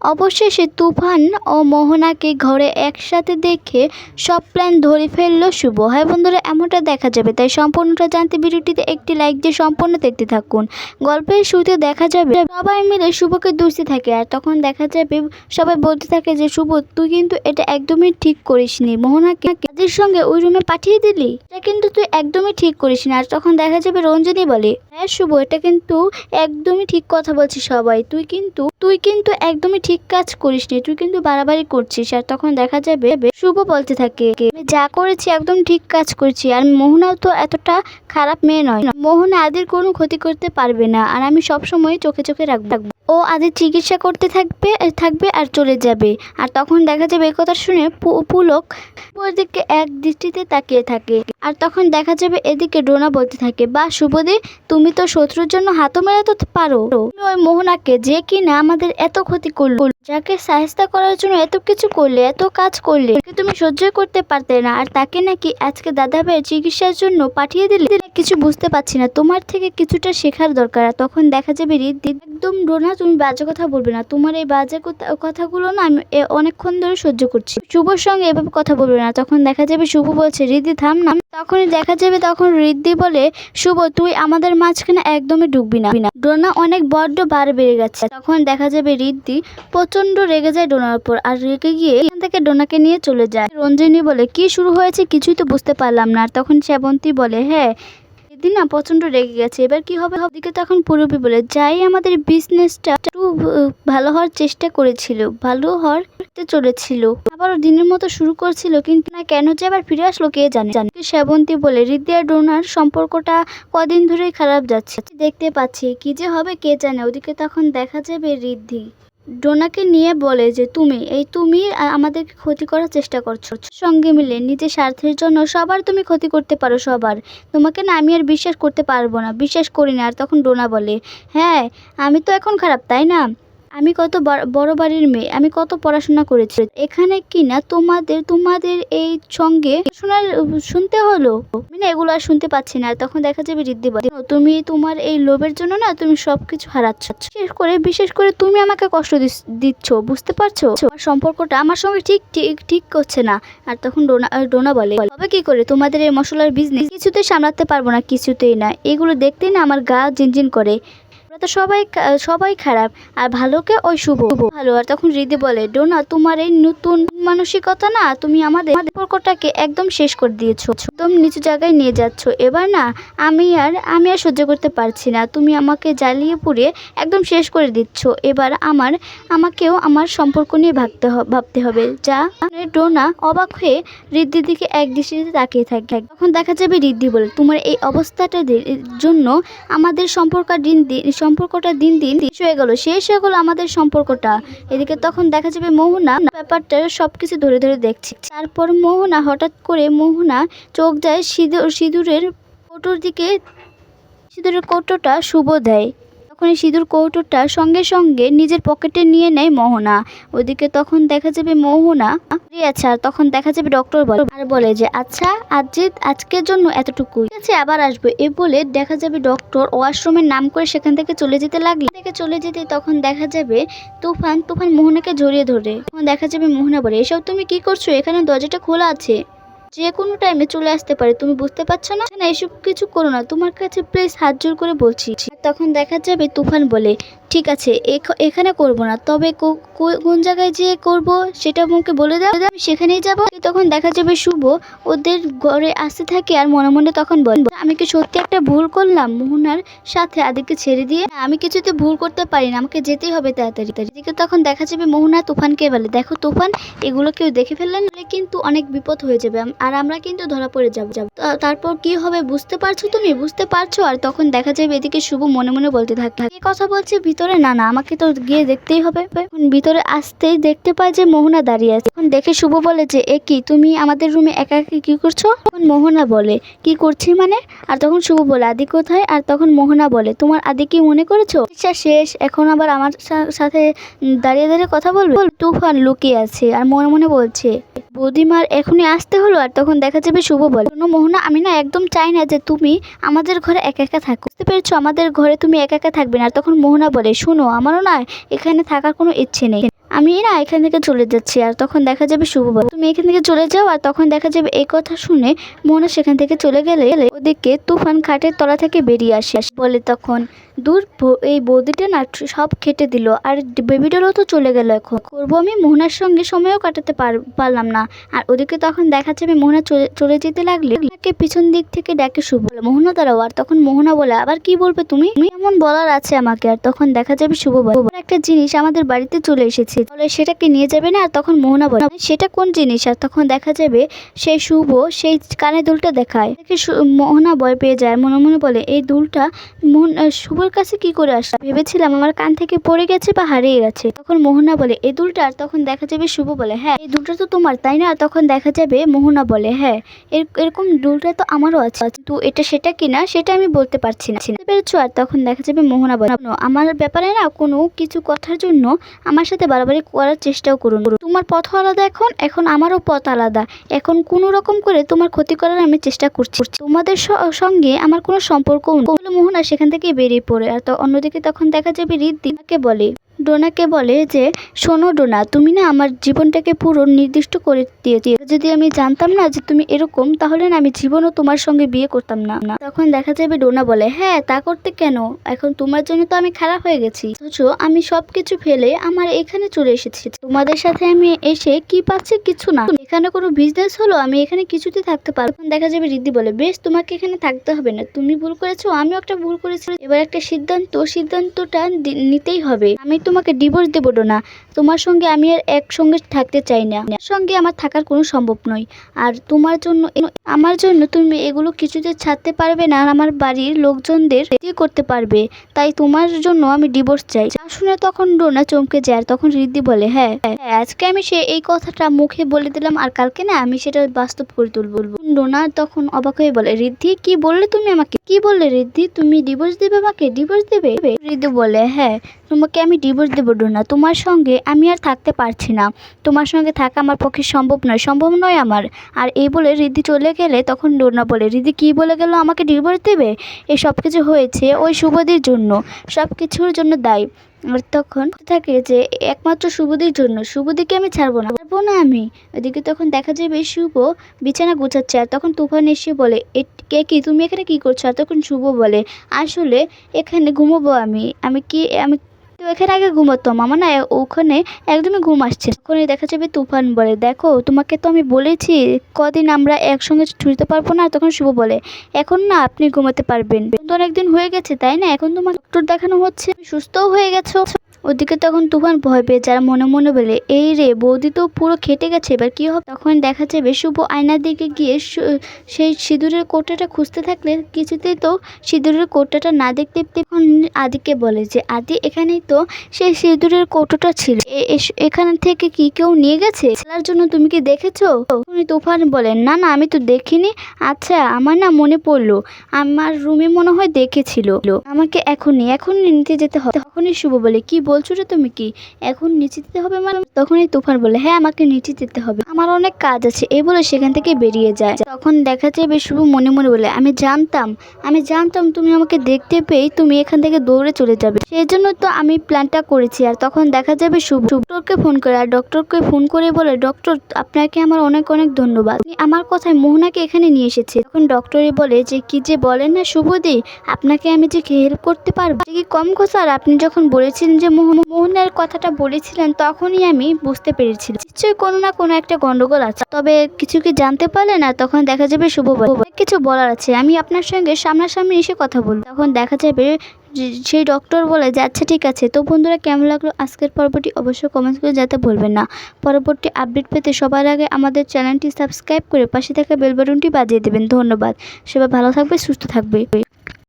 অবশেষে তুফান ও মোহনাকে ঘরে একসাথে দেখে সব প্ল্যান ধরে ফেলল শুভ। হ্যাঁ বন্ধুরা, এমনটা দেখা যাবে। তাই সম্পূর্ণটা জানতে ভিডিওটিতে একটি লাইক দিয়ে সম্পূর্ণ দেখতে থাকুন। গল্পের শুরুতে দেখা যাবে সবাই মিলে শুভকে দুষতে থাকে আর তখন দেখা যাবে সবাই বলতে থাকে যে, শুভ, তুই কিন্তু এটা একদমই ঠিক করিসনি। মোহনাকে কাজের সঙ্গে ওই রুমে পাঠিয়ে দিলি? এটা কিন্তু তুই একদমই ঠিক করিস করিসনি। আর তখন দেখা যাবে রঞ্জনী বলে হ্যাঁ শুভ, এটা কিন্তু একদমই ঠিক কথা বলছিস সবাই। তুই কিন্তু তুই কিন্তু একদমই ঠিক কাজ করিস নি, তুই কিন্তু বাড়াবাড়ি করছিস আর তখন দেখা যাবে শুভ বলতে থাকে যা করেছি একদম ঠিক কাজ করছি আর মোহনাও তো এতটা খারাপ মেয়ে নয়। মোহনা আদির কোনো ক্ষতি করতে পারবে না আর আমি সবসময় চোখে চোখে রাখব। ও আদির চিকিৎসা করতে থাকবে থাকবে আর চলে যাবে। আর তখন দেখা যাবে এই কথা শুনে পুলক দিকে এক দৃষ্টিতে তাকিয়ে থাকে। আর তখন দেখা যাবে এদিকে ডোনা বলতে থাকে, বা, শুভদে, তুমি তো শত্রুর জন্য হাতও মেলাতে পারো। ওই মোহনাকে যে কিনা আমাদের এত ক্ষতি করল। যাকে সাহায্য করার জন্য এত কিছু করলে, এত কাজ করলে তুমি সহ্য করতে পারতে না। আর তাকে নাকি আজকে দাদা ভাইয়ের চিকিৎসার জন্য পাঠিয়ে দিলে কিছু বুঝতে পারছি না। তোমার থেকে কিছুটা শেখার দরকার। তখন দেখা যাবে একদম ডোনা তুমি বাজে কথা বলবে না। তোমার এই বাজে কথা- কথাগুলো না আমি অনেকক্ষণ ধরে সহ্য করছি। শুভর সঙ্গে এভাবে কথা বলবে না। তখন দেখা যাবে শুভ বলছে, রিদ্ধি, থাম না। তখনই দেখা যাবে তখন রিদ্ধি বলে, শুভ, তুই আমাদের মাঝখানে একদমই ঢুকবি না। ডোনা অনেক বড্ড বার বেড়ে গেছে। তখন দেখা যাবে রিদ্ধি প্রচণ্ড রেগে যায় ডোনার উপর আর রেগে গিয়ে এখান থেকে ডোনাকে নিয়ে চলে যায়। রঞ্জিনী বলে, কি শুরু হয়েছে কিছুই তো বুঝতে পারলাম না। তখন শ্যাবন্তী বলে হ্যাঁ দিদি না প্রচণ্ড রেগে গেছে। এবার কি হবে? দিকে তখন পুরবি বলে, যাই আমাদের বিজনেসটা একটু ভালো হওয়ার চেষ্টা করেছিল, ভালো হওয়ার চলেছিল। আবারও দিনের মতো শুরু করছিল, কিন্তু না কেন যে আবার ফিরে আসলো কে জানে। জানে শ্যাবন্তী বলে রিদ্ধি আর ডোনার সম্পর্কটা কদিন ধরেই খারাপ যাচ্ছে। দেখতে পাচ্ছি, কি যে হবে কে জানে? ওদিকে তখন দেখা যাবে রিদ্ধি। ডোনাকে নিয়ে বলে যে, তুমি, এই তুমি আমাদেরকে ক্ষতি করার চেষ্টা করছ। সঙ্গে মিলে নিজের স্বার্থের জন্য সবার তুমি ক্ষতি করতে পারো সবার। তোমাকে না আমি আর বিশ্বাস করতে পারব না। বিশ্বাস করি না আর তখন ডোনা বলে হ্যাঁ আমি তো এখন খারাপ, তাই না? আমি কত বড়- বড় বাড়ির মেয়ে, আমি কত পড়াশোনা করেছি। এখানে কি না তোমাদের তোমাদের এই সঙ্গে শোনার শুনতে হলো? আমি না এগুলো আর শুনতে পাচ্ছি না তখন দেখা যাবে রিদ্ধি তুমি তোমার এই লোভের জন্য না তুমি সবকিছু হারাচ্ছ। বিশেষ করে বিশেষ করে তুমি আমাকে কষ্ট দিচ্ছ, বুঝতে পারছ? সম্পর্কটা আমার সঙ্গে ঠিক ঠিক ঠিক করছে না। আর তখন ডোনা ডোনা বলে তবে কি করে? তোমাদের এই মশলার বিজনেস কিছুতেই সামলাতে পারব না, কিছুতেই না। এগুলো দেখতেই না আমার গা জিনজিন করে। তো সবাই সবাই খারাপ। আর ভালোকে ওই শুভ। ভালো, আর তখন হৃদি বলে, ডোনা, তোমার এই নতুন মানসিকতা না, তুমি আমাদের সম্পর্কটাকে একদম শেষ করে দিয়েছ। একদম নিচু জায়গায় নিয়ে যাচ্ছ। এবার না, আমি আর আমি আর সহ্য করতে পারছি না। তুমি আমাকে জ্বালিয়ে পুড়িয়ে একদম শেষ করে দিচ্ছ। এবার আমার, আমাকেও আমার সম্পর্ক নিয়ে ভাবতে ভাবতে হবে। যা ডোনা অবাক হয়ে রিদ্ধির দিকে এক দৃষ্টিতে তাকিয়ে থাকে। তখন দেখা যাবে রিদ্ধি বলে, তোমার এই অবস্থাটা জন্য আমাদের সম্পর্ক সম্পর্কটা দিন দিন শেষ হয়ে গেল। শেষ হয়ে গেল আমাদের সম্পর্কটা। এদিকে তখন দেখা যাবে মোহনা ব্যাপারটা সবকিছু ধরে ধরে দেখছি। তারপর মোহনা হঠাৎ করে মোহনা চোখ যায় সিঁদুর সিঁদুরের কৌটোর দিকে সিঁদুরের কৌটোটা শুভ দেয়। তখন এই সিঁদুর কৌটোটা সঙ্গে সঙ্গে নিজের পকেটে নিয়ে নেয় মোহনা। ওদিকে তখন দেখা যাবে মোহনা আছে আর তখন দেখা যাবে ডক্টর বলে, আর বলে যে আচ্ছা আজ আজকের জন্য এতটুকুই। ঠিক আছে, আবার আসবে। এ বলে দেখা যাবে ডক্টর ওয়াশরুমের নাম করে সেখান থেকে চলে যেতে লাগলে। থেকে চলে যেতে তখন দেখা যাবে তুফান তুফান মোহনাকে জড়িয়ে ধরে। তখন দেখা যাবে মোহনা বলে, এসব তুমি কি করছ? এখানে দরজাটা খোলা আছে। যে কোনো টাইমে চলে আসতে পারে, তুমি বুঝতে পারছ না? না, এসব কিছু করো না, তোমার কাছে প্লিজ হাত জোর করে বলছি। তখন দেখা যাবে তুফান বলে ঠিক আছে, এখ- এখানে করব না। তবে কোন জায়গায় যে করব সেটা মুখে বলে দাও। আমি সেখানেই যাব। তখন দেখা যাবে শুভ, ওদের ঘরে আসতে থাকে আর মনে মনে তখন বল, আমি কি সত্যি একটা ভুল করলাম? মোহনার সাথে আদিকে ছেড়ে দিয়ে আমি কিছুতে ভুল করতে পারি না, আমাকে যেতেই হবে তাড়াতাড়ি। এদিকে তখন দেখা যাবে মোহনা তুফানকে বলে, দেখো তুফান, এগুলো কেউ দেখে ফেললেন কিন্তু অনেক বিপদ হয়ে যাবে। আর আমরা কিন্তু ধরা পড়ে যাব যাব। তারপর কি হবে বুঝতে পারছ তুমি? বুঝতে পারছ? আর তখন দেখা যাবে এদিকে শুভ মনে মনে বলতে থাকে কথা বলছে ভিতরে না না আমাকে তো গিয়ে দেখতেই হবে। ভিতরে আসতেই দেখতে পায় যে মোহনা দাঁড়িয়ে আছে। এখন দেখে শুভ বলে যে এ কি তুমি আমাদের রুমে একা একা কি করছ? তখন মোহনা বলে কি করছি মানে? আর তখন শুভ বলে আদি কোথায়? আর তখন মোহনা বলে তোমার আদি কি মনে করেছ? চিকিৎসা শেষ এখন আবার আমার সাথে দাঁড়িয়ে দাঁড়িয়ে কথা বলবে? বল, তুফান লুকিয়ে আছে আর মনে মনে বলছে বৌদিমার এখনই আসতে হলো আর তখন দেখা যাবে শুভ বলে। শোনো মোহনা, আমি না একদম চাই না যে তুমি আমাদের ঘরে একা একা থাকো। বুঝতে পেরেছ? আমাদের ঘরে তুমি একা একা থাকবে না। তখন মোহনা বলে, শুনো, আমারও না এখানে থাকার কোনো ইচ্ছে নেই। আমি না এখান থেকে চলে যাচ্ছি আর তখন দেখা যাবে শুভ বলে। তুমি এখান থেকে চলে যাও আর তখন দেখা যাবে এই কথা শুনে মোহনা সেখান থেকে চলে গেলে ওদিকে তুফান খাটের তলা থেকে বেরিয়ে আসে। বলে তখন দূর এই বৌদিটা না সব খেটে দিল। আর বেবিটারও তো চলে গেল এখন। করব আমি মোহনার সঙ্গে সময়ও কাটাতে পার- পারলাম না। আর ওদিকে তখন দেখা যাবে মোহনা চলে- যেতে লাগলে তাকে পিছন দিক থেকে ডাকে শুভ। মোহনা দাঁড়াও। আর তখন মোহনা বলে আবার কি বলবে তুমি? এমন বলার আছে আমাকে। আর তখন দেখা যাবে শুভ একটা জিনিস আমাদের বাড়িতে চলে এসেছে। বলে সেটাকে নিয়ে যাবে না? আর তখন মোহনা বলে সেটা কোন জিনিস? আর তখন দেখা যাবে সেই শুভ সেই কানে দুলটা দেখায়। দেখে মোহনা ভয় পেয়ে যায়। মনে মনে বলে এই দুলটা মোহন আহ, শুভর কাছে কি করে আসলো ভেবেছিলাম আমার কান থেকে পড়ে গেছে বা হারিয়ে গেছে। তখন মোহনা বলে এই দুলটা তখন দেখা যাবে শুভ বলে। হ্যাঁ এই দুলটা তো তোমার, তাই না? তখন দেখা যাবে মোহনা বলে। হ্যাঁ এর- এরকম দুলটা তো আমারও আছে। তো এটা সেটা কিনা সেটা আমি বলতে পারছি না। পেরেছ? আর তখন দেখা যাবে মোহনা বলে। আমার ব্যাপারে না কোনো কিছু কথার জন্য আমার সাথে বারবারই করার চেষ্টাও করুন। তোমার পথ আলাদা এখন এখন আমারও পথ আলাদা। এখন কোনো রকম করে তোমার ক্ষতি করার আমি চেষ্টা করছি। তোমাদের সঙ্গে আমার কোনো বলে মোহনা সেখান থেকে বেরিয়ে পড়ে। আর তো অন্যদিকে তখন দেখা যাবে রিদ্দিকে বলে ডোনাকে বলে যে, শোনো ডোনা, তুমি না আমার জীবনটাকে পুরো নির্দিষ্ট করে দিয়েছি। যদি আমি জানতাম না যে তুমি এরকম, তাহলে না আমি জীবনও তোমার সঙ্গে বিয়ে করতাম না। তখন দেখা যাবে ডোনা বলে হ্যাঁ তা করতে কেন? এখন তোমার জন্য তো আমি খারাপ হয়ে গেছি। অথচ আমি সব কিছু ফেলে আমার এখানে চলে এসেছি। তোমাদের সাথে আমি এসে কি পাচ্ছি কিছু না। এখানে কোনো বিজনেস হলো? আমি এখানে কিছুতে থাকতে পারব দেখা যাবে রিদ্ধি বলে, বেশ, তোমাকে এখানে থাকতে হবে না। তুমি ভুল করেছ, আমিও একটা ভুল করেছি। এবার একটা সিদ্ধান্ত, সিদ্ধান্তটা নিতেই হবে। আমি তোমাকে ডিভোর্স দেবো না তোমার সঙ্গে আমি আর একসঙ্গে থাকতে চাই না। সঙ্গে আমার থাকার কোনো সম্ভব নয়। আর তোমার জন্য আমার জন্য তুমি এগুলো কিছুতে ছাড়তে পারবে না আর আমার বাড়ির লোকজনদের কি করতে পারবে। তাই তোমার জন্য আমি ডিভোর্স চাই। শুনে তখন ডোনা চমকে যায় তখন রিদ্ধি বলে হ্যাঁ হ্যাঁ আজকে আমি সে এই কথাটা মুখে বলে দিলাম আর কালকে না আমি সেটা বাস্তব করে তুলবো। ডোনা তখন অবাক হয়ে বলে রিদ্ধি কি বললে তুমি আমাকে? কি বললে রিদ্ধি? তুমি ডিভোর্স দেবে আমাকে ডিভোর্স দেবে? রিদ্ধি বলে হ্যাঁ তোমাকে আমি ডিভোর্স দেবো ডোনা। তোমার সঙ্গে আমি আর থাকতে পারছি না। তোমার সঙ্গে থাকা আমার পক্ষে সম্ভব নয় সম্ভব নয় আমার। আর এই বলে রিদ্ধি চলে গেলে তখন ডোনা বলে, রিদ্ধি, কি বলে গেল? আমাকে ডিভোর্স দেবে? এই সব কিছু হয়েছে ওই শুভদির জন্য। সব কিছুর জন্য দায়ী। আর তখন থাকে যে একমাত্র শুভদির জন্য শুভদিকে আমি ছাড়বো না। ছাড়বো না আমি। ওদিকে তখন দেখা যাবে শুভ বিছানা গোছাচ্ছে আর তখন তুফান এসে বলে, "এ- কে কি? তুমি এখানে কি করছ? আর তখন শুভ বলে, আসলে এখানে ঘুমোবো আমি। আমি কি, আমি তো এখানে আগে ঘুমাতাম আমার না, ওখানে একদমই ঘুম আসছে ওখানে দেখা যাবে তুফান বলে। দেখো, তোমাকে তো আমি বলেছি, কদিন আমরা একসঙ্গে ছুটতে পারব না, তখন শুভ বলে। এখন না, আপনি ঘুমাতে পারবেন। তো অনেকদিন হয়ে গেছে, তাই না? এখন তোমার ডক্টর দেখানো হচ্ছে সুস্থও হয়ে গেছো। ওদিকে তখন তুফান ভয় পেয়ে যারা মনে মনে বলে, এই রে, বৌদি তো পুরো খেটে গেছে, এবার কি হবে? তখন দেখা যাবে শুভ আয়নার দিকে গিয়ে সেই সিঁদুরের কোটাটা খুঁজতে থাকলে কিছুতেই তো সিঁদুরের কোটাটা না দেখতে তখন আদিকে বলে যে, আদি, এখানেই তো সেই সিঁদুরের কৌটোটা ছিল। এখান থেকে কি কেউ নিয়ে গেছে? খেলার জন্য তুমি কি দেখেছ? তুফান বলেন না না, আমি তো দেখিনি। আচ্ছা আমার না মনে পড়ল। আমার রুমে মনে হয় দেখেছিল। আমাকে এখনই এখনই নিতে যেতে হবে। তখনই শুভ বলে, কি বলছো রে তুমি কি? এখন নিচে যেতে হবে ম্যাডাম তখনই তুফান বলে হ্যাঁ আমাকে নিচে যেতে হবে। আমার অনেক কাজ আছে এই বলে সেখান থেকে বেরিয়ে যায়। তখন দেখা যাবে শুভ মনে মনে বলে, আমি জানতাম আমি জানতাম তুমি আমাকে দেখতে পেয়ে তুমি এখান থেকে দৌড়ে চলে যাবে। সেই জন্য তো আমি প্ল্যানটা করেছি। আর তখন দেখা যাবে শুভ, ডক্টরকে ফোন করে, আর ডক্টরকে ফোন করে বলে, ডক্টর, আপনাকে আমার অনেক অনেক ধন্যবাদ। আমার কথায় মোহনাকে এখানে নিয়ে এসেছে। তখন ডক্টরই বলে, যে কি যে বলেন না শুভদি, আপনাকে আমি যে হেল্প করতে পারব? কি কম কথা? আর আপনি যখন বলেছিলেন যে মোহনের কথাটা বলেছিলেন, তখনই আমি বুঝতে পেরেছিলাম নিশ্চয়ই কোনো না কোনো একটা গন্ডগোল আছে। তবে কিছু কি জানতে পারলে না, তখন দেখা যাবে শুভ কিছু বলার আছে। আমি আপনার সঙ্গে সামনাসামনি এসে কথা বলব। তখন দেখা যাবে সেই ডক্টর বলে যে আচ্ছা ঠিক আছে। তো বন্ধুরা, কেমন লাগল আজকের পর্বটি? অবশ্যই কমেন্টস করে যাতে বলবেন না। পরবর্তী আপডেট পেতে সবার আগে আমাদের চ্যানেলটি সাবস্ক্রাইব করে পাশে থাকা বেল বাটনটি বাজিয়ে দেবেন। ধন্যবাদ। সবাই ভালো থাকবে, সুস্থ থাকবে।